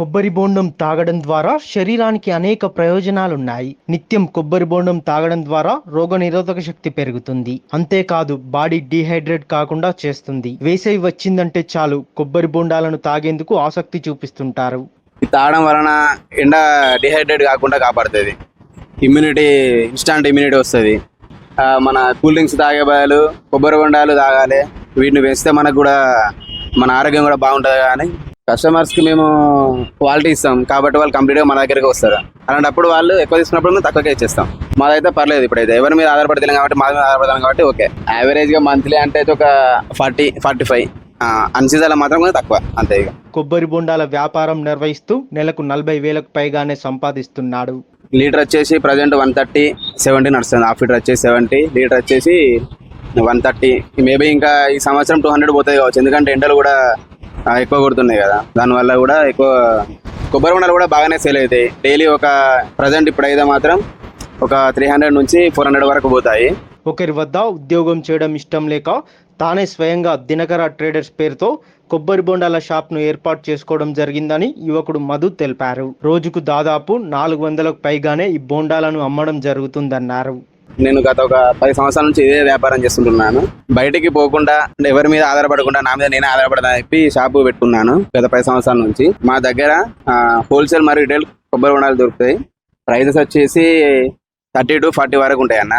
కొబ్బరి బోండం తాగడం ద్వారా శరీరానికి అనేక ప్రయోజనాలున్నాయి. నిత్యం కొబ్బరి బోండం తాగడం ద్వారా రోగనిరోధక శక్తి పెరుగుతుంది. అంతేకాదు బాడీ డీహైడ్రేట్ కాకుండా చేస్తుంది. వేసవి వచ్చిందంటే చాలు కొబ్బరి బోండాలను తాగేందుకు ఆసక్తి చూపిస్తుంటారు. తాగడం వలన ఎండ డిహైడ్రేట్ కాకుండా కాపాడుతుంది. ఇమ్యూనిటీ ఇన్స్టాంట్ ఇమ్యూనిటీ వస్తుంది. మన కూల్ డ్రింక్స్ తాగే బదులు కొబ్బరి బొండాలు తాగాలి. వీటిని పెంచితే మనకు కూడా మన ఆరోగ్యం కూడా బాగుంటుంది కానీ కస్టమర్స్కి మేము క్వాలిటీ ఇస్తాం. కాబట్టి వాళ్ళు కంప్లీట్గా మన దగ్గరికి వస్తారు. అలాంటప్పుడు వాళ్ళు ఎక్కువ తీసుకున్నప్పుడు తక్కువకే ఇచ్చేస్తాం. మాదైతే పర్లేదు ఇప్పుడైతే. ఎవరి మీద ఆధారపడతాం కాబట్టి మా మీద ఆధారపడతాం కాబట్టి ఓకే. యావరేజ్గా మంత్లీ అంటే ఒక ఫార్టీ ఫార్టీ ఫైవ్ అన్సీజన్లో మాత్రం కొంచెం తక్కువ. అంతే ఇక. కొబ్బరి బోండాల వ్యాపారం నిర్వహిస్తూ నెలకు నలభై వేలకు పైగానే సంపాదిస్తున్నాడు. లీటర్ వచ్చేసి ప్రజెంట్ వన్ థర్టీ సెవెంటీ నడుస్తుంది. హాఫ్ లీటర్ వచ్చేసి సెవెంటీ లీటర్ వచ్చేసి వన్ థర్టీ మేబీ ఇంకా ఈ సంవత్సరం టూ హండ్రెడ్ పోతుంది కావచ్చు. ఎందుకంటే ఎండలు కూడా ఎక్కువ కొడుతున్నాయి కదా. దానివల్ల కూడా ఎక్కువ కొబ్బరి బొండాలు కూడా బాగానే సేల్ అవుతాయి. డైలీ ఒక ప్రజెంట్ ఇప్పుడైతే మాత్రం ఒక త్రీ హండ్రెడ్ నుంచి ఫోర్ హండ్రెడ్ వరకు పోతాయి. ఒకరి వద్ద ఉద్యోగం చేయడం ఇష్టం లేక తానే స్వయంగా దినకర ట్రేడర్స్ పేరుతో కొబ్బరి బొండాల షాప్ను ఏర్పాటు చేసుకోవడం జరిగిందని యువకుడు మధు తెలిపారు. రోజుకు దాదాపు నాలుగు వందలకు పైగానే ఈ బోండాలను అమ్మడం జరుగుతుందన్నారు. నేను గత ఒక పది సంవత్సరాల నుంచి ఇదే వ్యాపారం చేస్తుంటున్నాను. బయటికి పోకుండా ఎవరి మీద ఆధారపడకుండా నా మీద నేనే ఆధారపడదని చెప్పి షాపు పెట్టుకున్నాను గత పది సంవత్సరాల నుంచి. మా దగ్గర హోల్సేల్ మరియు రిటైల్ కొబ్బరి బొండాలు దొరుకుతాయి. ప్రైజెస్ వచ్చేసి థర్టీ టు ఫార్టీ వరకు ఉంటాయి అన్న